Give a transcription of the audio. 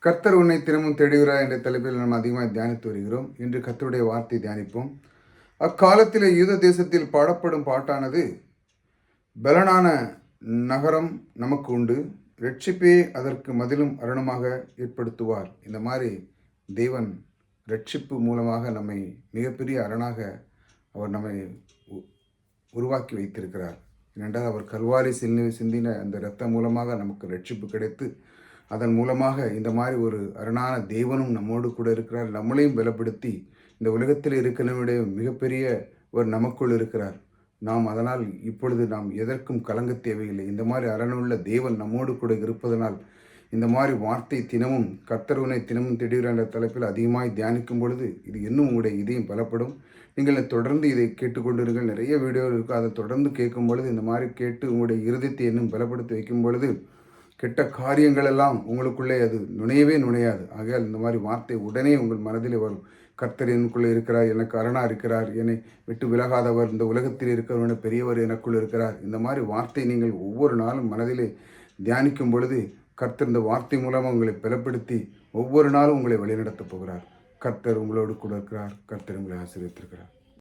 கர்த்தர் உன்னை தினமும் தேடுகிறா என்ற தலைப்பில் நாம் அதிகமாக தியானித்து வருகிறோம். இன்று கர்த்தருடைய வார்த்தை தியானிப்போம். அக்காலத்தில் யூத தேசத்தில் பாடப்படும் பாட்டானது பலனான நகரம் நமக்கு உண்டு. ரட்சிப்பே அதற்கு மதிலும் அரணமாக ஏற்படுத்துவார். இந்த மாதிரி தேவன் ரட்சிப்பு மூலமாக நம்மை மிகப்பெரிய அரணாக அவர் நம்மை உ- உருவாக்கி வைத்திருக்கிறார். ஏனென்றால் அவர் கல்வாரி சிந்தி சிந்தின அந்த இரத்தம் மூலமாக நமக்கு ரட்சிப்பு கிடைத்து அதன் மூலமாக இந்த மாதிரி ஒரு அரணான தேவனும் நம்மோடு கூட இருக்கிறார். நம்மளையும் பலப்படுத்தி இந்த உலகத்தில் இருக்கிறவனுடைய மிகப்பெரிய ஒரு நமக்குள் இருக்கிறார். நாம் அதனால் இப்பொழுது நாம் எதற்கும் கலங்க தேவையில்லை. இந்த மாதிரி அரணுள்ள தேவன் நம்மோடு கூட இருப்பதனால் இந்த மாதிரி வார்த்தை தினமும் கர்த்தருவனை தினமும் திடீர் என்ற தலைப்பில் அதிகமாய் தியானிக்கும் பொழுது இது இன்னும் உங்களுடைய இதயம் பலப்படும். நீங்கள் தொடர்ந்து இதை கேட்டுக்கொண்டிருங்கள். நிறைய வீடியோ இருக்கும். அதை தொடர்ந்து கேட்கும் பொழுது இந்த மாதிரி கேட்டு உங்களுடைய இருதயத்தை இன்னும் பலப்படுத்தி வைக்கும் பொழுது கெட்ட காரியங்கள் எல்லாம் உங்களுக்குள்ளே அது நுழையவே நுழையாது ஆகையால் இந்த மாதிரி வார்த்தை உடனே உங்கள் மனதில் வரும். கர்த்தர் எனக்குள்ளே இருக்கிறார் எனக்கு அரணா இருக்கிறார் என்னை விட்டு விலகாதவர் இந்த உலகத்தில் இருக்கிறவன பெரியவர் எனக்குள் இருக்கிறார். இந்த மாதிரி வார்த்தை நீங்கள் ஒவ்வொரு நாளும் மனதிலே தியானிக்கும் பொழுது கர்த்தர் இந்த வார்த்தை மூலமாக உங்களை பலப்படுத்தி ஒவ்வொரு நாளும் உங்களை வழிநடத்தப் போகிறார். கர்த்தர் உங்களோடு கூட இருக்கிறார். கர்த்தர் உங்களை ஆசிரியத்திருக்கிறார்